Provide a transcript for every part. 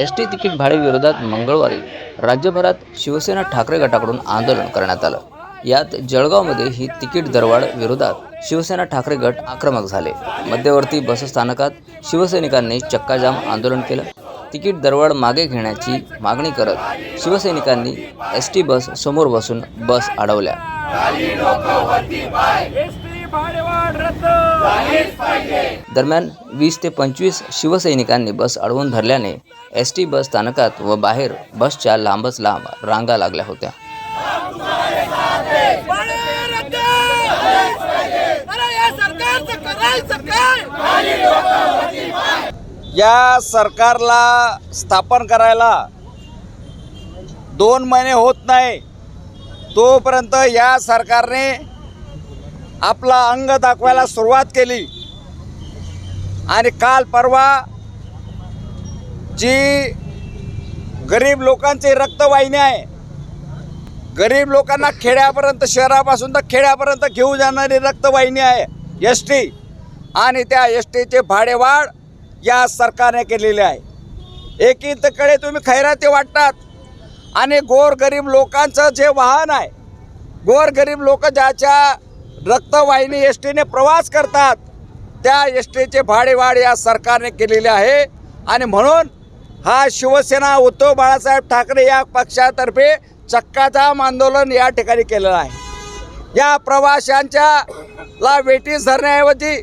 S T ticket भाडेविरोधात मंगळवारी राज्यभरात शिवसेना ठाकरे गटाकडून आंदोलन करण्यात आलं. यात जळगावमध्ये ही तिकीट दरवाढ विरोधात शिवसेना ठाकरे गट आक्रमक झाले. मध्यवर्ती बसस्थानकात शिवसैनिकांनी चक्काजाम आंदोलन केलं. तिकीट दरवाढ मागे घेण्याची मागणी करत शिवसैनिकांनी एस टी बस समोर बसून बस अडवल्या. दरम्यान वीस ते पंचवीस शिवसैनिकांनी बस अडवून धरल्याने एस टी बस स्थानकात व बाहेर बसच्या लांबच लांब रांगा लागल्या होत्या. भाडे रद्द अरे या सरकारचं करायचं काय? या सरकारला स्थापन करायला दोन महिने होत नाही. तोपर्यंत या सरकारने आपला अंग दाखवायला सुरुवात केली. आणि काल परवा जी गरीब लोकांची रक्तवाहिनी आहे गरीब लोकांना खेड्यापर्यंत शहरापासून तर खेड्यापर्यंत घेऊन जाणारी रक्तवाहिनी आहे एस टी. आणि त्या एस टीचे भाडेवाढ या सरकारने केलेली आहे. एकीकडे तुम्ही खैराती वाटतात आणि गोरगरीब लोकांचं जे वाहन आहे गोरगरीब लोक ज्याच्या रक्तवाहिनी एस टीने प्रवास करतात. त्या एस टीचे भाडेवाढ या सरकारने केलेले आहे. आणि म्हणून हा शिवसेना उद्धव बाळासाहेब ठाकरे या पक्षातर्फे चक्काजाम आंदोलन या ठिकाणी केलेलं आहे. या प्रवाशांच्या ला वेटीस धरण्याऐवजी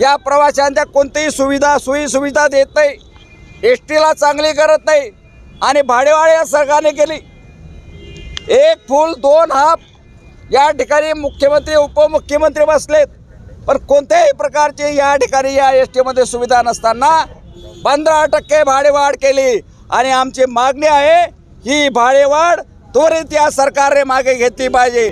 या प्रवाशांच्या कोणतीही सुविधा सोयी सुविधा देत नाही. एस टीला चांगली करत नाही. आणि भाडेवाढ या सरकारने केली. एक फूल दोन हाफ या ठिकाणी मुख्यमंत्री उपमुख्यमंत्री बसलेत. पण कोणत्याही प्रकारची या ठिकाणी या एस टीमध्ये सुविधा नसताना पंधरा टक्के भाडेवाढ केली. आणि आमची मागणी आहे ही भाडेवाढ त्वरित या सरकारने मागे घेतली पाहिजे.